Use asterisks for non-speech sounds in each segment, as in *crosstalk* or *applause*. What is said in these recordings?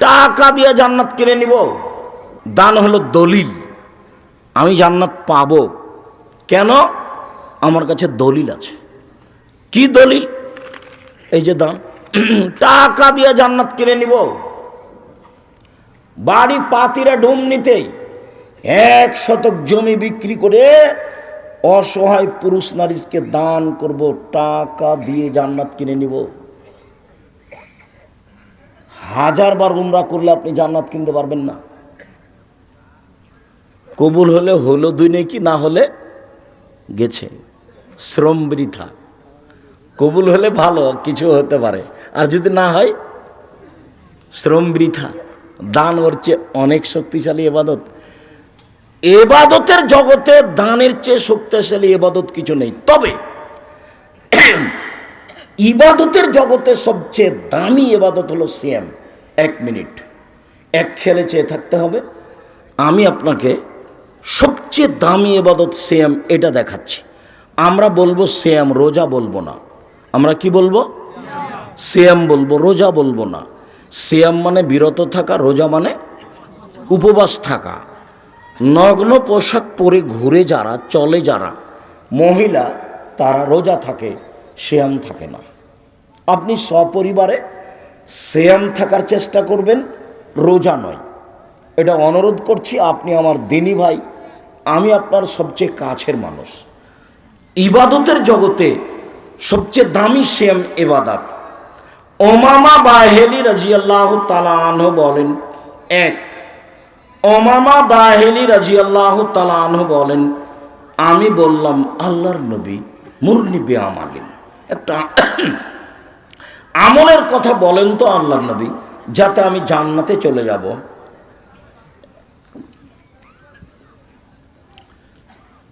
টাকা দিয়ে জান্নাত কিনে নিব। দান হলো দলিল। আমি জান্নাত পাবো। কেন? আমার কাছে দলিল আছে। কি দলিল? এই যে দান। টাকা দিয়ে জান্নাত কিনে নিব। বাড়ি পাতিরা ডুম নিতেই এক শতক জমি বিক্রি করে অসহায় পুরুষ নারীকে দান করব। টাকা দিয়ে জান্নাত কিনে নিব। হাজার বার উমরা করলে আপনি জান্নাত কিনতে পারবেন না। কবুল হলে হলো দুই নেকি, না হলে গেছে। শ্রম বৃথা। কবুল হলে ভালো, কিছু হতে পারে। আর যদি না হয়, শ্রম বৃথা। দান ওর চেয়ে অনেক শক্তিশালী এবাদত। এবাদতের জগতে দানের চেয়ে শক্তিশালী এবাদত কিছু নেই। তবে *clears throat* ইবাদতের জগতে সবচেয়ে দামি এবাদত হলো সিএম এক মিনিট। এক খেলে চেয়ে থাকতে হবে। আমি আপনাকে সবচেয়ে দামি এবাদত সিএম এটা দেখাচ্ছি। আমরা বলব সিএম রোজা বলব না। আমরা কি বলব? সিএম বলব, রোজা বলব না। সিএম মানে বিরত থাকা, রোজা মানে উপবাস থাকা। নগ্ন পোশাক পরে ঘুরে যারা, চলে যারা, মহিলা, তারা রোজা থাকে শ্যাম থাকে না। আপনি সপরিবারে শ্যাম থাকার চেষ্টা করবেন, রোজা নয়। এটা অনুরোধ করছি, আপনি আমার দিনী ভাই, আমি আপনার সবচেয়ে কাছের মানুষ। ইবাদতের জগতে সবচেয়ে দামি শ্যাম এবাদাত ওমামা বাহেলি রাজিয়াল্লাহ তালাহ বলেন, এক। ওমামা বাহেলি রাজিয়াল্লাহ তালাহ বলেন, আমি বললাম, আল্লাহর নবী মুরনিবে আমালিন একটা আমলের কথা বলেন তো আল্লাহর নবী, যাতে আমি জান্নাতে চলে যাব।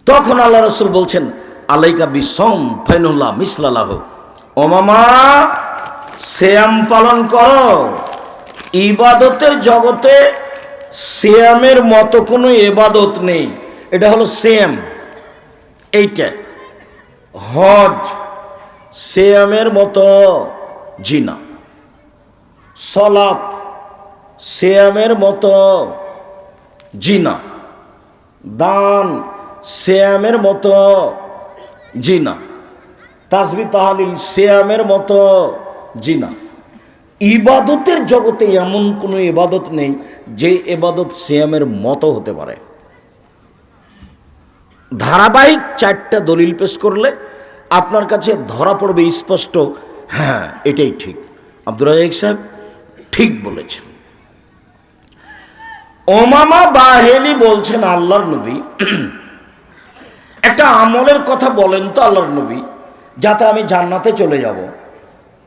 তখন আল্লাহ রসুল বলছেন, আলাইকা বিসম ফেনুল্লাহ মিসলালাহ ওমামা শ্যাম পালন করো। ইবাদতের জগতে শ্যামের মতো কোনো এবাদত নেই। এটা হলো শ্যাম এইটা হজ শ্যামের মতো। জিনা। সলাত শ্যামের মতো জিনা। দান শ্যামের মতো জিনা। তাসবি, তাহালিল শ্যামের মতো জিনা। ইবাদতের জগতে এমন কোনো ইবাদত নেই যে এবাদত শ্যামের মতো হতে পারে। ধারাবাহিক চারটা দলিল পেশ করলে আপনার কাছে ধরা পড়বে স্পষ্ট হ্যাঁ এটাই ঠিক। আব্দুর রাজাক সাহেব ঠিক বলেছেন। ওমামা বাহেলি বলছেন আল্লাহর নবী, একটা আমলের কথা বলেন তো আল্লাহর নবী, যাতে আমি জান্নাতে চলে যাব।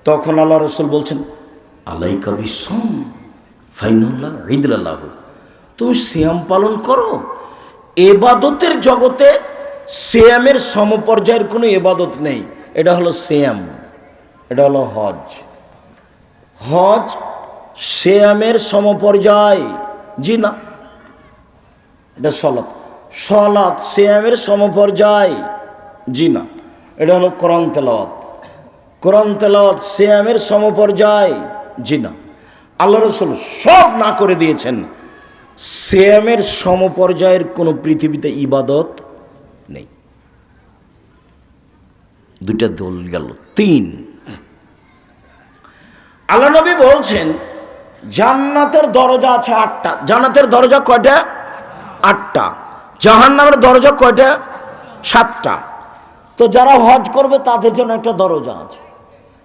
তখন আল্লাহ রসুল বলছেন আল্লাহ কবি সম ফাইনুল্লাহ ঈদুল্লাহ তুমি শ্যাম পালন করো। এবাদতের জগতে শ্যামের সমপর্যায়ের কোনো এবাদত নেই। এটা হলো শ্যাম এটা হলো হজ। হজ শ্যামের সমপর্যায়, জি না? এটা সলাৎ। সলাৎ শ্যামের সমপর্যায়, জি না? এটা হলো কোরআন তেলাওয়াত। কোরআন তেলাওয়াত শ্যামের সমপর্যায়, জি না? আল্লাহ রসুল সব না করে দিয়েছেন। শ্যামের সমপর্যায়ের কোনো পৃথিবীতে ইবাদত নেই। দুইটা দোল গেল, তিন। আল্লাহ নবী বলছেন, জান্নাতের দরজা আছে আটটা। জান্নাতের দরজা কয়টা? আটটা। জাহান নামের দরজা কয়টা? সাতটা। তো যারা হজ করবে, তাদের জন্য একটা দরজা আছে।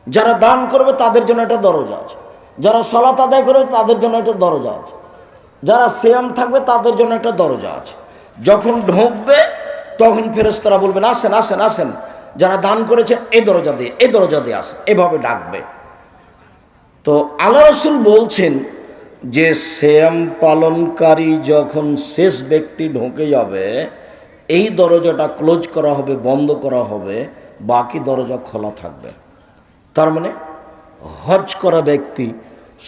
যারা দান করবে, তাদের জন্য একটা দরজা আছে। যারা সলাত আদায় করবে, তাদের জন্য একটা দরজা আছে। যারা সেয়াম থাকবে, তাদের জন্য একটা দরজা আছে। যখন ঢুকবে, তখন ফেরেস্তারা বলবেন, আসেন আসেন আসেন। যারা দান করেছেন, এই দরজা দিয়ে, এই দরজা দিয়ে আসেন। এভাবে ডাকবে। তো আল্লাহ রসুল বলছেন যে শ্যাম পালনকারী যখন শেষ ব্যক্তি ঢুকে যাবে, এই দরজাটা ক্লোজ করা হবে, বন্ধ করা হবে, বাকি দরজা খোলা থাকবে। তার মানে হজ করা ব্যক্তি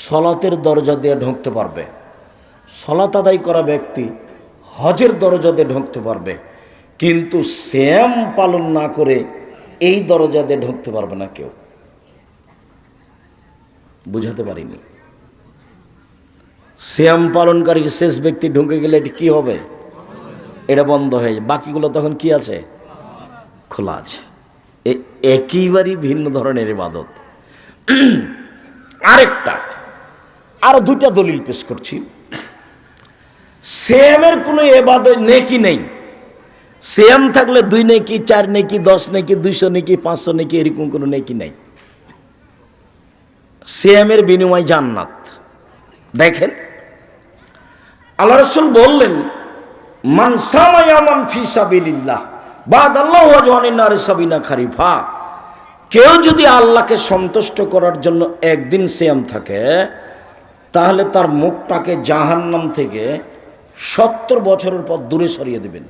সলাতের দরজা দিয়ে ঢুকতে পারবে, সলাত আদায় করা ব্যক্তি হজের দরজা দিয়ে ঢুকতে পারবে, কিন্তু শ্যাম পালন না করে এই দরজা দিয়ে ঢুকতে পারবে না কেউ। বুঝাতে পারিনি। শ্যাম পালনকারী শেষ ব্যক্তি ঢুকে গেলে এটি কি হবে? এটা বন্ধ হয়ে যাবে বাকিগুলো তখন কি আছে? খোলা আছে। এ- একেবারেই ভিন্ন ধরনের ইবাদত। আরেকটা, আরও দুইটা দলিল পেশ করছি। সেমের কোনো এবাদত নেকি নেই। সেম থাকলে দুই নেকি, চার নেকি, দশ নেকি, দুইশো নেকি, পাঁচশো নেকি, এরকম কোনো নেকি নেই। সেমের বিনিময় জান্নাত। দেখেন, আল্লাহ রসুল বললেন বাদ আল্লাহ সাবিনা খারিফা। কেউ যদি আল্লাহকে সন্তুষ্ট করার জন্য একদিন সিয়াম থাকে, তাহলে তার মুখটাকে জাহান্নাম থেকে সত্তর বছরের পর দূরে সরিয়ে দেবেন।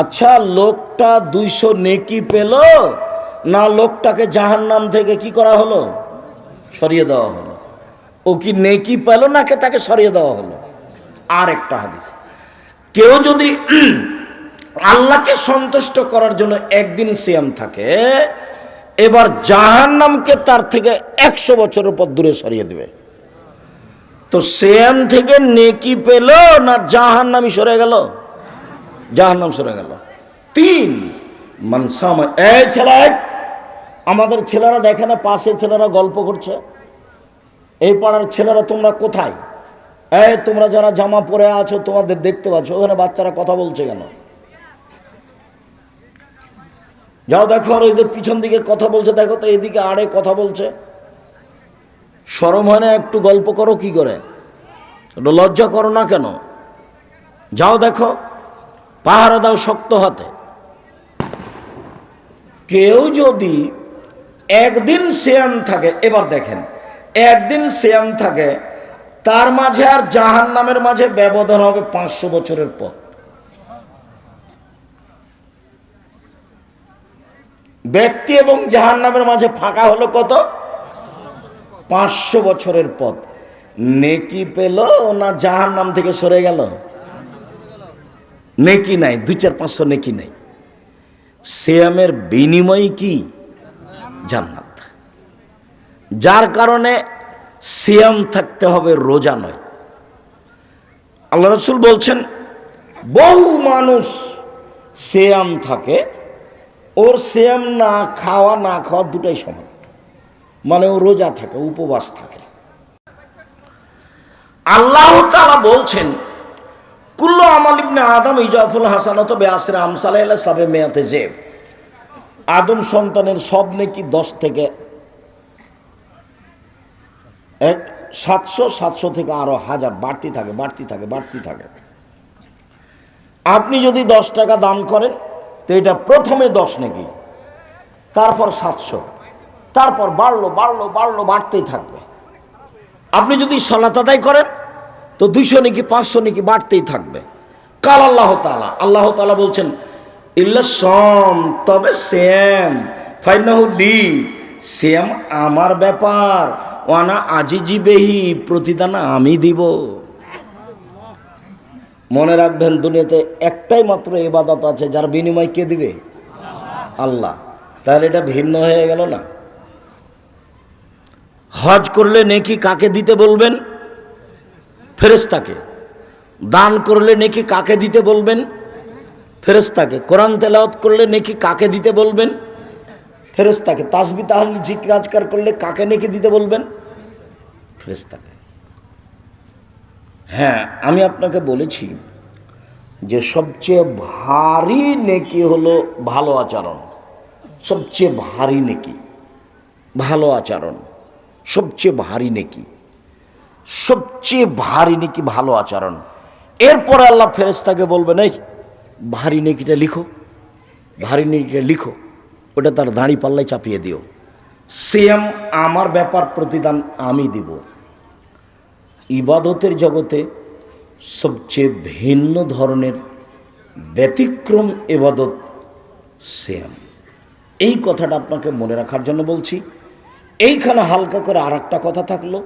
আচ্ছা লোকটা দুইশো নেকি পেল, না লোকটাকে জাহান্নাম থেকে কি করা হলো? সরিয়ে দেওয়া হলো। ও কি নেকি পেল নাকি তাকে সরিয়ে দেওয়া হলো? আর একটা হাদিস। কেউ যদি আল্লাহকে সন্তুষ্ট করার জন্য একদিন সিয়াম থাকে, এবার জাহান্নামকে তার থেকে একশো বছরের পর দূরে সরিয়ে দেবে। তো সিয়াম থেকে নেকি পেল না জাহান্নামি সরে গেল? জাহান্নাম সরে গেল। তিন মানসাম এই ছেলে আমাদের ছেলেরা দেখে না, পাশে ছেলেরা গল্প করছে। এই পাড়ার ছেলেরা তোমরা কোথায়? এই তোমরা যারা জামা পরে আছো, তোমাদের দেখতে পাচ্ছ, ওখানে বাচ্চারা কথা বলছে কেন? যাও দেখো, আর ওইদের পিছন দিকে কথা বলছে, দেখো তো এদিকে আড়ে কথা বলছে। সরম হয় না, একটু গল্প করো কি করে? লজ্জা করো না কেন? যাও দেখো, পাহারা দাও শক্ত হাতে। কেউ যদি একদিন শ্যাম থাকে, এবার দেখেন, একদিন শ্যাম থাকে, তার মাঝে আর জাহান নামের মাঝে ব্যবধান হবে পাঁচশো বছরের পথ ব্যক্তি এবং জাহান নামের মাঝে ফাঁকা হলো কত? পাঁচশো বছরের পথ। নেকি পেল না জাহান নাম থেকে সরে গেল? নেকি নাই, দুই চার পাঁচশো নেকি নাই। সিয়ামের বিনিময় কি? জান্নাত। যার কারণে সিয়াম থাকতে হবে রোজা নয়। আল্লাহ রসুল বলছেন, বহু মানুষ সিয়াম থাকে, ওর সিয়াম না খাওয়া না খাওয়া দুটাই সমান। মানে ও রোজা থাকে উপবাস থাকে। আল্লাহ তাআলা বলছেন, কুল্লু আমাল ইবনে আদম ইজাফুল হাসানত বেআসরে আমসালাইলা সাবে মেয়াতে যে আদম সন্তানের সব নেকি দশ থেকে সাতশো সাতশো থেকে আরও হাজার, বাড়তি থাকে বাড়তি থাকে বাড়তি থাকে। আপনি যদি দশ টাকা দান করেন, তো এটা প্রথমে দশ নাকি, তারপর সাতশো, তারপর বাড়লো বাড়লো বাড়লো, বাড়তেই থাকবে। আপনি যদি সলাত আদায় করেন, তো দুইশো নাকি, পাঁচশো নাকি বাড়তেই থাকবে। কাল আল্লাহ তালা আল্লাহ তালা বলছেন ইল্লা সম, তবে শ্যাম। ফাইনাহু লি, শ্যাম আমার ব্যাপার। ওয়ানা আজিজি বেহি, প্রতিদান আমি দিব। মনে রাখবেন, দুনিয়াতে একটাই মাত্র এবাদত আছে, যার বিনিময় কে দিবে? আল্লাহ। তাহলে এটা ভিন্ন হয়ে গেল না? হজ করলে নেকি কাকে দিতে বলবেন? ফেরেস্তাকে দান করলে নেকি কাকে দিতে বলবেন? ফেরেস্তাকে কোরআন তেলাওয়াত করলে নেকি কাকে দিতে বলবেন? ফেরেস্তাকে তাসবি তাহলে জিক্রাজকার করলে কাকে নেকি দিতে বলবেন? ফেরেস্তাকে হ্যাঁ আমি আপনাকে বলেছি যে সবচেয়ে ভারী নেকি হলো ভালো আচরণ। সবচেয়ে ভারী নেকি, ভালো আচরণ, সবচেয়ে ভারী নেকি, সবচেয়ে ভারী নেকি ভালো আচরণ। এরপরে আল্লাহ ফেরেস্তাকে বলবেন, এই ভারী নেকিটা লিখো ভারী নেকিটা লিখো, ওটা তার দাঁড়ি পাল্লায় চাপিয়ে দিও। সেম আমার ব্যাপার প্রতিদান আমি দিব। ইবাদতের জগতে সবচেয়ে ভিন্ন ধরনের ব্যতিক্রম এবাদত সেম। এই কথাটা আপনাকে মনে রাখার জন্য বলছি। এইখানে হালকা করে আর কথা থাকল।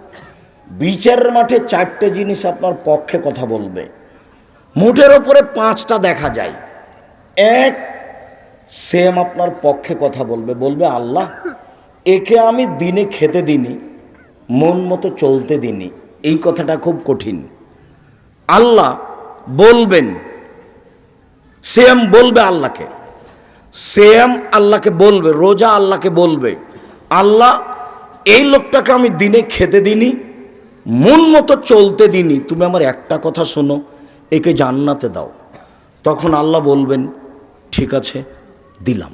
বিচারের মাঠে চারটে জিনিস আপনার পক্ষে কথা বলবে। মুঠের ওপরে পাঁচটা দেখা যায়। এক, সেম আপনার পক্ষে কথা বলবে বলবে, আল্লাহ, একে আমি দিনে খেতে দিনি মন মতো চলতে দিনি এই কথাটা খুব কঠিন। আল্লাহ বলবেন, সেম বলবে আল্লাহকে। সেম আল্লাহকে বলবে, রোজা আল্লাহকে বলবে, আল্লাহ, এই লোকটাকে আমি দিনে খেতে দিনি মন মতো চলতে দিনি তুমি আমার একটা কথা শোনো একে জান্নাতে দাও। তখন আল্লাহ বলবেন ঠিক আছে দিলাম।